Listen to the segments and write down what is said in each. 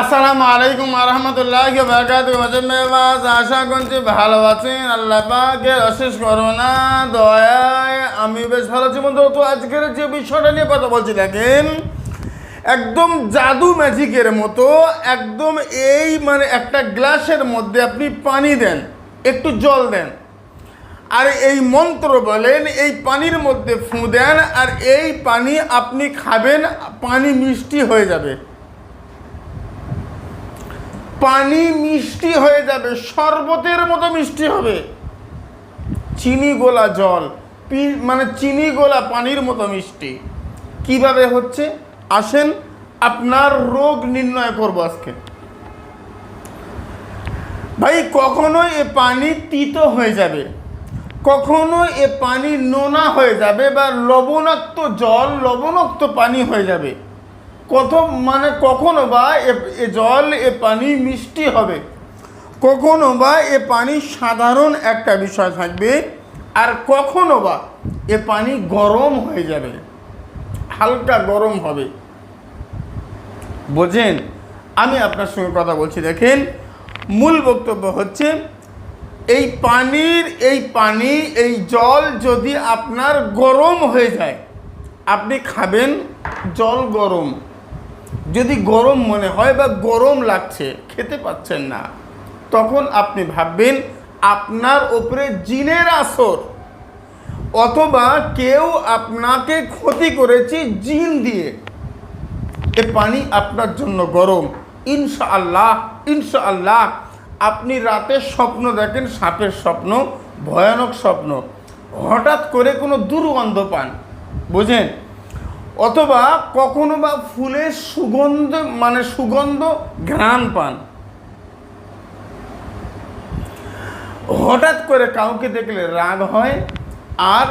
আসসালামু আলাইকুম রহমতুল্লাহ বারকাত আশা করছি ভালো আছেন। আল্লাহ পাকের অশেষ করোনা দয়ায় আমি বেশ ভালো আছি বন্ধু। তো আজকের যে বিষয়টা নিয়ে কথা বলছি, দেখেন, একদম জাদু ম্যাজিকের মতো, একদম এই মানে একটা গ্লাসের মধ্যে আপনি পানি দেন, একটু জল দেন। আর এই মন্ত্র বলেন, এই পানির মধ্যে ফু দেন, আর এই পানি আপনি খাবেন, পানি মিষ্টি হয়ে যাবে। পানি মিষ্টি হয়ে যাবে, শরবতের মতো মিষ্টি হবে। চিনি গোলা জল, পি- মানে চিনি গোলা পানির মতো মিষ্টি। কীভাবে হচ্ছে? আসেন, আপনার রোগ নির্ণয় করব আজকে। ভাই, কখনো এ পানি তিতো হয়ে যাবে, কখনো এ পানি নোনা হয়ে যাবে বা লবণাক্ত জল, লবণাক্ত পানি হয়ে যাবে। কত মানে কখনো বা এ- জল, এ পানি মিষ্টি হবে। কখনো বা এ পানি সাধারণ একটা বিষয় থাকবে, আর কখনো বা এ পানি গরম হয়ে যাবে, হালকা গরম হবে। বোঝেন? আমি আপনার সঙ্গে কথা বলছি, দেখেন, মূল বক্তব্য হচ্ছে, এই পানির, এই পানি, এই জল যদি আপনার গরম হয়ে যায়, আপনি খাবেন জল গরম। যদি গরম মনে হয় বা গরম লাগছে, খেতে পাচ্ছেন না, তখন আপনি ভাববেন, আপনার ওপরে জিনের আসর। অথবা কেউ আপনাকে ক্ষতি করেছে জিন দিয়ে। এ পানি আপনার জন্য গরম। ইনশাআল্লাহ ইনশাআল্লাহ, আপনি রাতে স্বপ্ন দেখেন, সাপের স্বপ্ন, ভয়ানক স্বপ্ন। হঠাৎ করে কোনো দুর্গন্ধ পান। বুঝেন? অথবা কখনো বা ফুলের সুগন্ধ মানে সুগন্ধ ঘ্রাণ পান। হঠাৎ করে কাউকে দেখলে রাগ হয় আর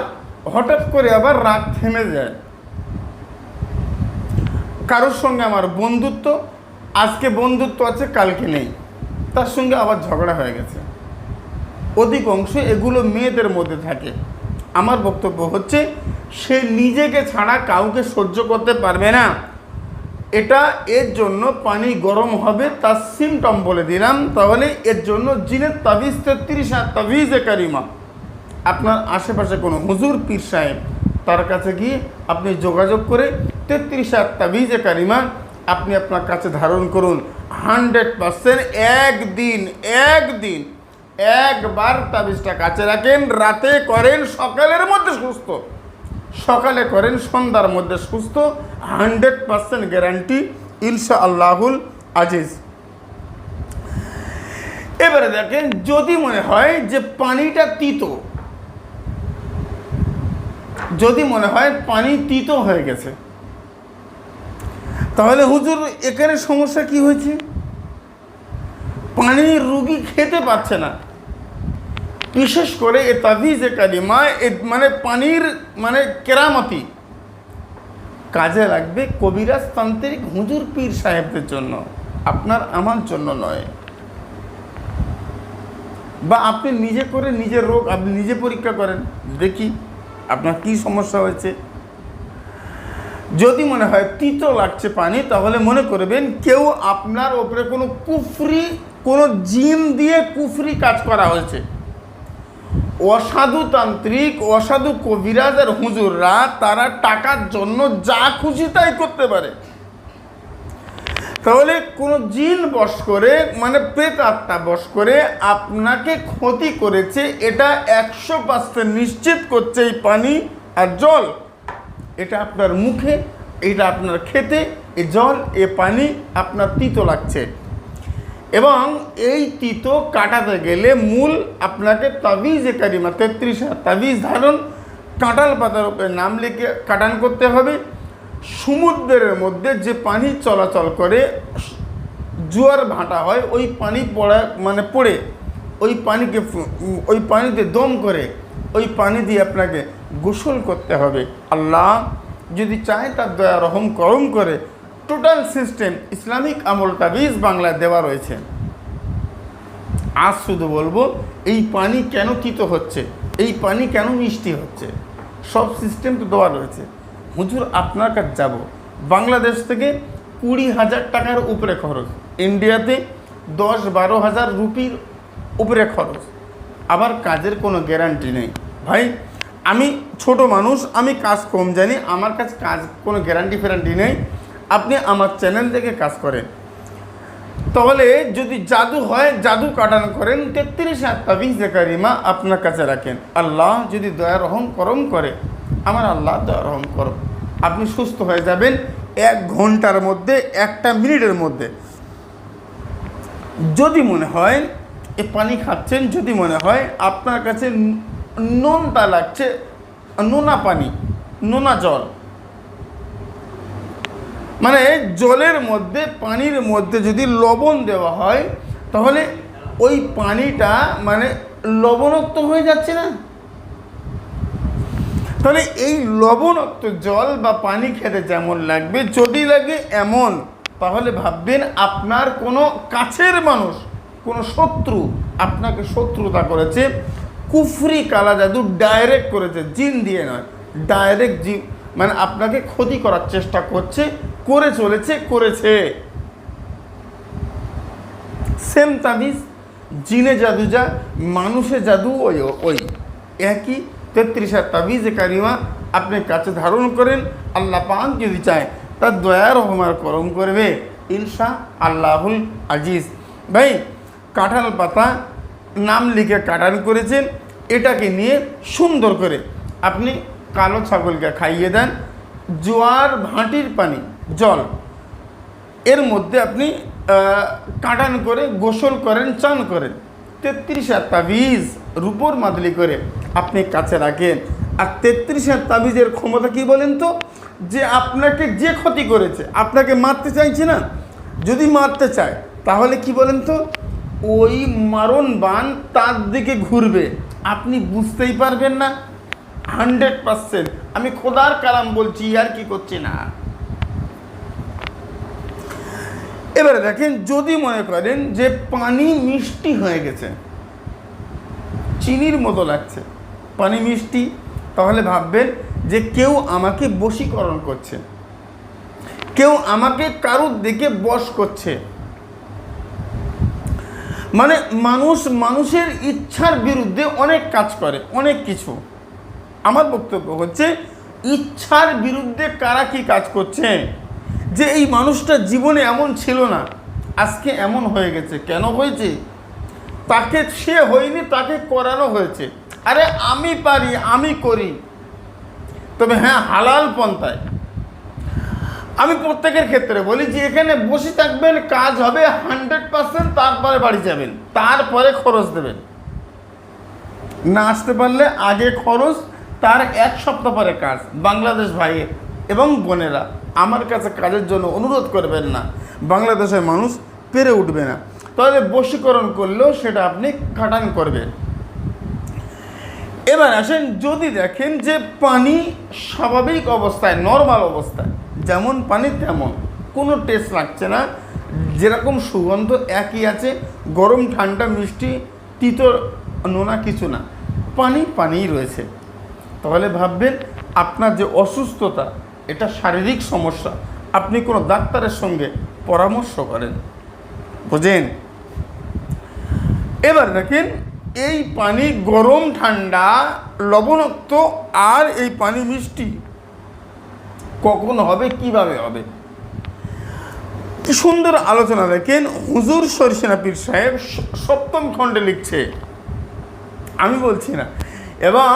হঠাৎ করে আবার রাগ থেমে যায়। কারোর সঙ্গে আমার বন্ধুত্ব, আজকে বন্ধুত্ব আছে, কালকে নেই। তার সঙ্গে আবার ঝগড়া হয়ে গেছে। অধিকাংশ এগুলো মেয়েদের মধ্যে থাকে। আমার বক্তব্য হচ্ছে, সে নিজেকে ছাড়া কাউকে সহ্য করতে পারবে না। এটা এর জন্য পানি গরম হবে, তার সিমটম বলে দিলাম। তাহলে এর জন্য জিনের তাবিজ, তেত্রিশ আর তাবিজে কারিমা। আপনার আশেপাশে কোনো হুজুর, পীর সাহেব, তার কাছে গিয়ে আপনি যোগাযোগ করে তেত্রিশ আর তাবিজে কারিমা আপনি আপনার কাছে ধারণ করুন। হান্ড্রেড পারসেন্ট একদিন একদিন একবার তাবিজটা কাছে রাখেন, রাতে করেন, সকালের মধ্যে সুস্থ। সকালে করেন, সন্ধ্যার মধ্যে সুস্থ, হান্ড্রেড পারসেন্ট গ্যারান্টি ইনশা আল্লাহুল আজিজ। এবারে দেখেন, যদি মনে হয় যে পানিটা তিতো, যদি মনে হয় পানি তিতো হয়ে গেছে, তাহলে হুজুর, এখানে সমস্যা কি হয়েছে? পানি রুগী খেতে পাচ্ছে না। বিশেষ করে এ তাবিজে কালিমা, এ মানে পানির মানে কেরামতি। কাজে লাগবে কবিরাজ তান্ত্রিক হুজুর পীর সাহেবদের জন্য। আপনার আমার জন্য নয়। বা আপনি নিজে করে নিজের রোগ, আপনি নিজে পরীক্ষা করেন, দেখি আপনার কি সমস্যা হয়েছে। যদি মনে হয় তিতো লাগছে পানি, তাহলে মনে করবেন কেউ আপনার ওপরে কোনো কুফরি কোনো জিন দিয়ে কুফরি কাজ করা হয়েছে। অসাধু তান্ত্রিক, অসাধু কবিরাজ আর হুজুররা তারা টাকার জন্য যা খুশি তাই করতে পারে। তাহলে কোনো জিন বশ করে মানে প্রেত আত্মা বশ করে, আপনাকে ক্ষতি করেছে, এটা একশো পার্সেন্ট নিশ্চিত করছে এই পানি আর জল। এটা আপনার মুখে, এটা আপনার খেতে, এ জল, এ পানি, আপনার তিতো লাগছে। এবং এই তিতো কাটাতে গেলে মূল আপনাকে তাবিজ এ কারিমা তেত্রিশ তাবিজ ধারণ কাঁটাল পাতার উপরে নাম লিখে কাটান করতে হবে। সমুদ্রের মধ্যে যে পানি চলাচল করে, জোয়ার ভাটা হয়, ওই পানি পড়া মানে পড়ে, ওই পানিকে ওই পানিতে দম করে, ওই পানি দিয়ে আপনাকে গোসল করতে হবে। আল্লাহ যদি চায় তার দয়া রহম করম করে টোটাল সিস্টেম ইসলামিক আমল তাবিজ বাংলায় দেওয়া রয়েছে। আজ শুধু বলব, এই পানি কেন তিতো হচ্ছে? এই পানি কেন মিষ্টি হচ্ছে? সব সিস্টেম তো দেওয়া রয়েছে। হুজুর, আপনার কাছে যাব। বাংলাদেশ থেকে কুড়ি হাজার টাকার উপরে খরচ। ইন্ডিয়াতে দশ বারো হাজার রুপির উপরে খরচ। আবার কাজের কোনো গ্যারান্টি নেই। ভাই, আমি ছোট মানুষ, আমি কাজ কম জানি, আমার কাছে কাজ কোনো গ্যারান্টি ফ্যারান্টি নেই। আপনি আমার চ্যানেল থেকে কাজ করেন। তাহলে যদি জাদু হয়, জাদু কাটান করেন, তেত্রিশ তাবিজ কারিমা আপনার কাছে রাখেন। আল্লাহ যদি দয়া রহম করম করে, আমার আল্লাহ দয়া রহম করম আপনি সুস্থ হয়ে যাবেন এক ঘণ্টার মধ্যে, একটা মিনিটের মধ্যে। যদি মনে হয়, এ পানি খাচ্ছেন, যদি মনে হয়, আপনার কাছে ন- নোনতা লাগছে, নোনা পানি, নোনা জল। মানে জলের মধ্যে, পানির মধ্যে যদি লবণ দেওয়া হয়, তাহলে ওই পানিটা মানে লবণাক্ত হয়ে যাচ্ছে না? তাহলে এই লবণাক্ত জল বা পানি খেতে যেমন লাগবে, যদি লাগে এমন, তাহলে ভাববেন আপনার কোনো কাছের মানুষ, কোনো শত্রু আপনাকে শত্রুতা করেছে। কুফরি কালা জাদু ডাইরেক্ট করেছে, জিন দিয়ে নয় ডাইরেক্ট জিন মানে আপনাকে ক্ষতি করার চেষ্টা করছে। করে চলেছে, করেছে। সেম তাবিজ, জিনে জাদু যা মানুষের জাদু, ওই ওই, একই। তেত্রিশ হাজার তাবিজ কারিমা আপনি কাছে ধারণ করেন, আল্লাহ পাক যদি চায়, তার দয়ার রহমার করম করবে। ইনশা আল্লাহুল আজিজ। ভাই, কাঁঠাল পাতা নাম লিখে কাটান করেছেন, এটাকে নিয়ে সুন্দর করে আপনি কালো ছাগলকে খাইয়ে দেন, জোয়ার ভাঁটির পানি জল। এর মধ্যে আপনি কাটান করে, গোসল করেন, চান করেন। তেত্রিশ তাবিজ রূপোর মাদলি করে আপনি কাছে রাখেন। আর তেত্রিশ তাবিজের ক্ষমতা কি বলেন তো? যে আপনাকে যে ক্ষতি করেছে, আপনাকে মারতে চাইছে না? যদি মারতে চায়, তাহলে কি বলেন তো? ওই মারণ বান তার দিকে ঘুরবে। আপনি বুঝতেই পারবেন না। Hundred percent. আমি খোদার কালাম বলছি আর কি করছি না? এবারে দেখেন, যদি মনে করেন যে পানি মিষ্টি হয়ে গেছে, চিনির মতো লাগছে, পানি মিষ্টি, তাহলে ভাববেন যে কেউ আমাকে বশীকরণ করছে, কেউ আমাকে কারুর দিকে বশ করছে। মানে মানুষ মানুষের ইচ্ছার বিরুদ্ধে অনেক কাজ করে, অনেক কিছু। আমার বক্তব্য হচ্ছে, ইচ্ছার বিরুদ্ধে কারা কি কাজ করছে? যে এই মানুষটা জীবনে এমন ছিল না, আজকে এমন হয়ে গেছে। কেন হয়েছে? তাকে সে হয়নি, তাকে করানো হয়েছে। আরে আমি পারি, আমি করি। তবে হ্যাঁ হালাল পন্থায়। আমি প্রত্যেকের ক্ষেত্রে বলি যে, এখানে বসে থাকবেন, কাজ হবে হান্ড্রেড পার্সেন্ট, তারপরে বাড়ি যাবেন। তারপরে খরচ দেবেন। না আসতে পারলে আগে খরচ, তার এক সপ্তাহ পরে কাজ। বাংলাদেশ ভাই এবং বোনেরা, আমার কাছে কাজের জন্য অনুরোধ করবেন না। বাংলাদেশের মানুষ পেরে উঠবে না। তাহলে বশীকরণ করলেও সেটা আপনি খাটান করবেন। এবার আসেন, যদি দেখেন যে পানি স্বাভাবিক অবস্থায় নর্মাল অবস্থায়, যেমন পানি তেমন, কোনো টেস্ট লাগছে না, যেরকম সুগন্ধ একই আছে, গরম, ঠান্ডা, মিষ্টি, তিতো, নোনা কিছু না, পানি পানিই রয়েছে। তাহলে ভাববেন, আপনার যে অসুস্থতা এটা শারীরিক সমস্যা। আপনি কোনো ডাক্তারের সঙ্গে পরামর্শ করেন। বুঝেন? এবার দেখেন, এই পানি গরম, ঠান্ডা, লবণাক্ত, আর এই পানি মিষ্টি কখন হবে, কীভাবে হবে? কি সুন্দর আলোচনা দেখেন, হুজুর সরিসেনা পীর সাহেব সপ্তম খণ্ডে লিখছে। আমি বলছি না এবং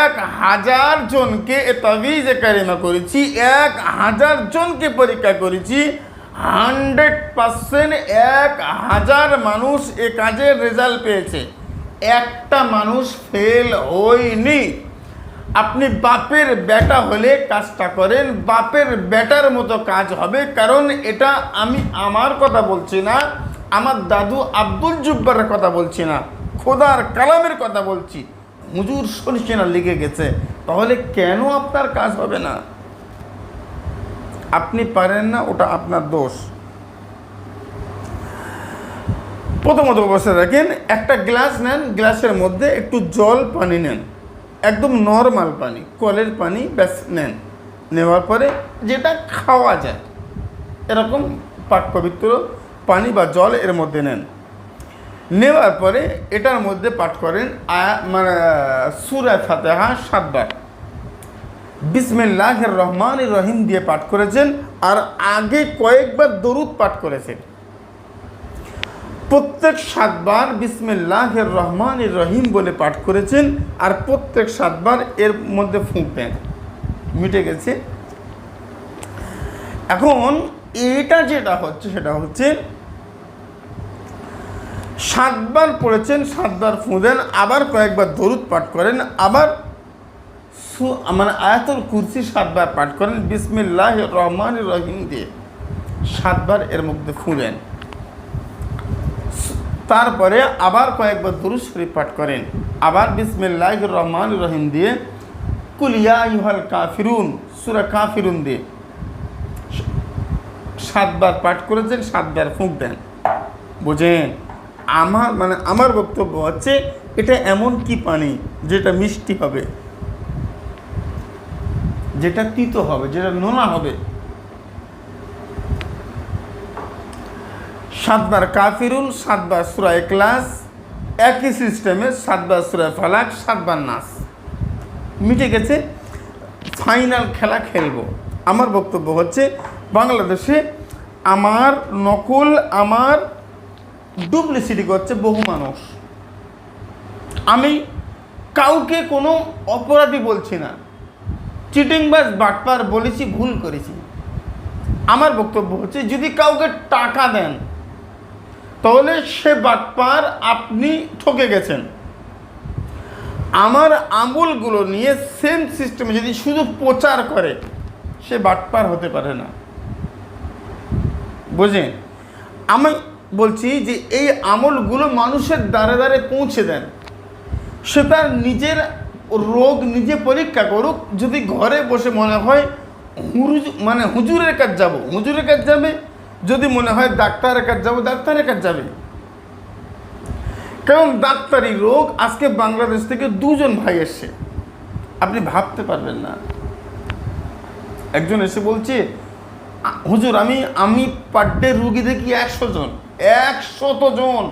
এক হাজার জনকে তাবিজে কারিমা করেছি, এক হাজার জনকে পরীক্ষা করেছি হান্ড্রেড পার্সেন্ট এক হাজার মানুষ এ কাজের রেজাল্ট পেয়েছে। একটা মানুষ ফেল হয়নি। আপনি বাপের বেটা হলে কাজটা করেন, বাপের বেটার মতো কাজ হবে, কারণ এটা আমি আমার কথা বলছি না, আমার দাদু আব্দুল জুব্বারের কথা বলছি না, খোদার কালামের কথা বলছি। হুজুর সরিষেনা লিখে গেছে। তাহলে কেন আপনার কাজ হবে না? আপনি পারেন না, ওটা আপনার দোষ। প্রথমত অবস্থা দেখেন, একটা গ্লাস নেন, গ্লাসের মধ্যে একটু জল পানি নেন। একদম নর্মাল পানি, কলের পানি ব্যাস নেন। নেওয়ার পরে যেটা খাওয়া যায়, এরকম পাক পবিত্র পানি বা জল এর মধ্যে নেন। নেওয়ার পরে এটার মধ্যে পাঠ করেন মানে সুরা ফাতেহা সাতবার। বিসমিল্লাহ রহমান রহিম দিয়ে পাঠ করেছেন আর আগে কয়েকবার দরুদ পাঠ করেছেন। প্রত্যেক সাতবার বিসমিল্লাহ রহমান রহিম বলে পাঠ করেছেন আর প্রত্যেক সাতবার এর মধ্যে ফুঁক দেন মিটে গেছে। এখন এটা যেটা হচ্ছে, সেটা হচ্ছে সাতবার পড়েছেন, সাতবার ফুঁ দেন আবার কয়েকবার দরুদ পাঠ করেন, আবার সু- মানে আয়াতুল কুরসি সাতবার পাঠ করেন, বিসমিল্লাহ রহমান রহিম দিয়ে সাতবার এর মধ্যে ফুঁ দেন তারপরে আবার কয়েকবার দুরুদ শরীফ পাঠ করেন, আবার বিসমিল্লাহ রহমান রহিম দিয়ে কুলিয়া ইহাল কাফিরুন, সুরা কাফিরুন দিয়ে সাতবার পাঠ করেছেন, সাতবার ফুঁক দেন বুঝেন? আমার মানে আমার বক্তব্য হচ্ছে, এটা এমন কি পানি যেটা মিষ্টি হবে? যেটা তিতো হবে, যেটা নোনা হবে? সাতবার কাফিরুল, সাতবার সুরায় ক্লাস একই সিস্টেমে সাতবার সুরায় ফালাক, সাতবার নাস। মিটে গেছে, ফাইনাল খেলা খেলব। আমার বক্তব্য হচ্ছে, বাংলাদেশে আমার নকল, আমার ডুপ্লিসিটি করছে বহু মানুষ। আমি কাউকে কোনো অপরাধী বলছি না। চিটিংবাজ বাটপার বলেছি, ভুল করেছি। আমার বক্তব্য হচ্ছে, যদি কাউকে টাকা দেন, তাহলে সে বাটপার আপনি ঠকে গেছেন। আমার আমলগুলো নিয়ে সেম সিস্টেমে যদি শুধু প্রচার করে, সে বাটপার হতে পারে না। বুঝেন আমি বলছি যে এই আমলগুলো মানুষের দ্বারে দ্বারে পৌঁছে দেন। সে তার নিজের রোগ নিজে পরীক্ষা করুক, যদি ঘরে বসে মনে হয় হুরুজ মানে হুজুরের কাজ যাব, হুজুরের কাজ যাবে, যদি মনে হয় ডাক্তারের কাজ যাব, ডাক্তারের কাজ যাবে। কারণ ডাক্তারি রোগ আজকে বাংলাদেশ থেকে দুজন ভাই এসছে। আপনি ভাবতে পারবেন না। একজন এসে বলছে হুজুর, আমি আমি পার ডে রুগী দেখি একশো জন। একশত জন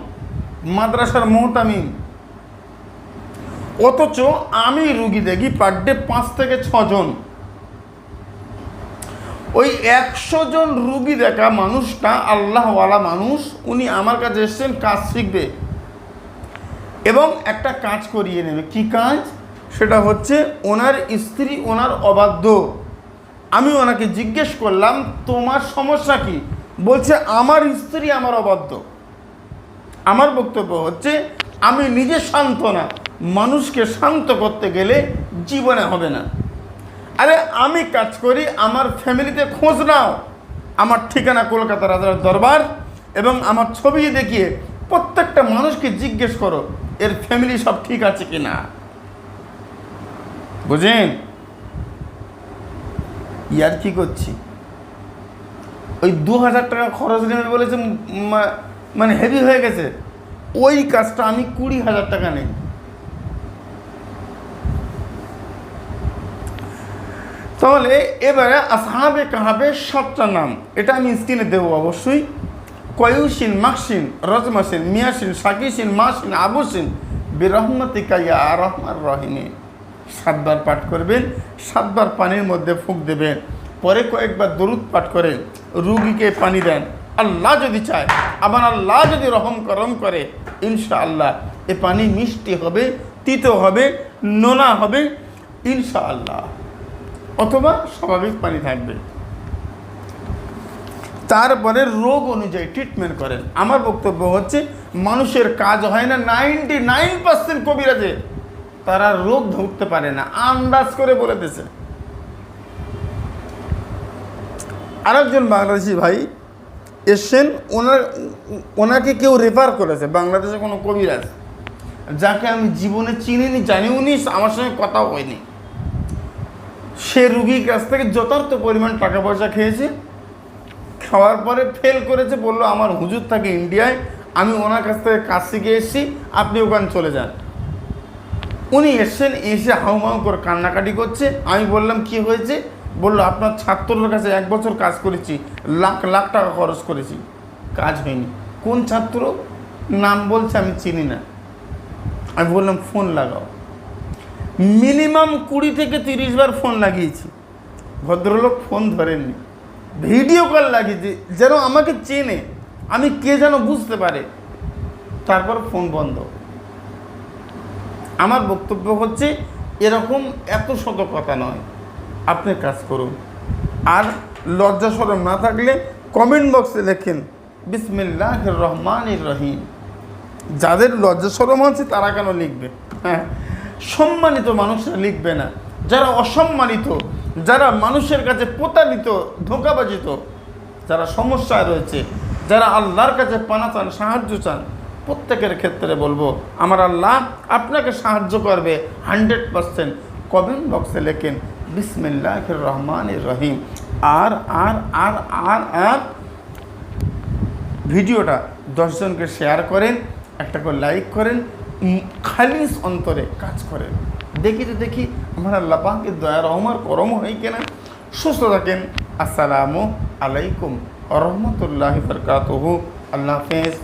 মাদ্রাসার মোহতামিম। অথচ আমি রুগী দেখি পার ডে পাঁচ থেকে ছজন ওই একশো জন রুগী দেখা মানুষটা আল্লাহওয়ালা মানুষ, উনি আমার কাছে এসছেন, কাজ শিখবে। এবং একটা কাজ করিয়ে নেবে। কি কাজ? সেটা হচ্ছে ওনার স্ত্রী ওনার অবাধ্য। আমি ওনাকে জিজ্ঞেস করলাম, তোমার সমস্যা কি? বলছে, আমার স্ত্রী আমার অবাধ্য। আমার বক্তব্য হচ্ছে, আমি নিজে শান্ত না। মানুষকে শান্ত করতে গেলে জীবনে হবে না। আরে, আমি কাজ করি, আমার ফ্যামিলিতে খোঁজ নাও। আমার ঠিকানা কলকাতা রাজার দরবার এবং আমার ছবি দেখিয়ে প্রত্যেকটা মানুষকে জিজ্ঞেস করো, এর ফ্যামিলি সব ঠিক আছে কি না বুঝেন? ইয়ার কি করছি? ওই দু হাজার টাকা খরচ নেবে বলেছে মানে হেভি হয়ে গেছে। ওই কাজটা আমি কুড়ি হাজার টাকা নেই। তাহলে এবারে আসহাবে কাহাবে সাতটা নাম। এটা আমি স্ক্রিনে দেবো অবশ্যই। কয়ুসিন মাকসিন রজমাসিন মিয়াসিন সাকিসিন মাসিন আবুসিন বিরহমতিকা ইয়া রহমার রহিমে। সাতবার পাঠ করবেন, সাতবার পানির মধ্যে ফুঁক দেবেন। পরে কয়েকবার দরুদ পাঠ করে রুগীকে পানি দেন। আল্লাহ যদি চায় আবার আল্লাহ যদি রহম করম করে, ইনশাআল্লাহ এ পানি মিষ্টি হবে, তিতো হবে, নোনা হবে, ইনশাআল্লাহ। অথবা স্বাভাবিক পানি থাকবে। তারপরে রোগ অনুযায়ী ট্রিটমেন্ট করেন। আমার বক্তব্য হচ্ছে, মানুষের কাজ হয় না, নাইনটি নাইন পার্সেন্ট কবিরাজে। তারা রোগ ধরতে পারে না। আন্দাজ করে বলে দিয়েছে। আরেকজন বাংলাদেশি ভাই এসছেন, ওনার, ওনাকে কেউ রেফার করেছে, বাংলাদেশে কোনো কবিরাজ যাকে আমি জীবনে চিনিনি জানিও নি আমার সঙ্গে কথাও হয়নি। সে রুগীর কাছ থেকে যথার্থ পরিমাণ টাকা পয়সা খেয়েছে, খাওয়ার পরে ফেল করেছে, বলল, আমার হুজুর থাকে ইন্ডিয়ায়, আমি ওনার কাছ থেকে কাজ শিখে এসেছি, আপনি ওখানে চলে যান। উনি এসছেন, এসে হাউমাউ করে কান্নাকাটি করছে। আমি বললাম, কি হয়েছে? বলল, আপনার ছাত্রদের কাছে এক বছর কাজ করেছি, লাখ লাখ টাকা খরচ করেছি। কাজ হয়নি। কোন ছাত্র? নাম বলছে, আমি চিনি না। আমি বললাম, ফোন লাগাও। মিনিমাম কুড়ি থেকে তিরিশ বার ফোন লাগিয়েছি। ভদ্রলোক ফোন ধরেননি। ভিডিও কল লাগিয়েছি, যেন আমাকে চেনে। আমি কে যেন বুঝতে পারে। তারপর ফোন বন্ধ। আমার বক্তব্য হচ্ছে, এরকম এত শত কথা নয়। আপনি কাজ করুন। আর লজ্জা সরম না থাকলে কমেন্ট বক্সে লেখেন বিসমিল্লাহ রহমান রহিম। যাদের লজ্জা সরম আছে, তারা কেন লিখবে? হ্যাঁ সম্মানিত মানুষরা লিখবে না। যারা অসম্মানিত, যারা মানুষের কাছে প্রতারিত, ধোকাবাজিত, যারা সমস্যায় রয়েছে, যারা আল্লাহর কাছে পানা চান, সাহায্য চান, প্রত্যেকের ক্ষেত্রে বলব, আমার আল্লাহ আপনাকে সাহায্য করবে হান্ড্রেড পারসেন্ট কমেন্ট বক্সে লেখেন বিসমিল্লাহ রহমান রহিম আর আর আর আর আর। ভিডিওটা দশজনকে শেয়ার করেন একটা করে লাইক করেন খালিস অন্তরে কাজ করেন। দেখি তো দেখি, আমার আল্লাহ দয়া রহমার করম হয় কিনা। সুস্থ থাকেন, আসসালামু আলাইকুম রহমতুল্লাহ বরকাতহু। আল্লাহ হাফেজ।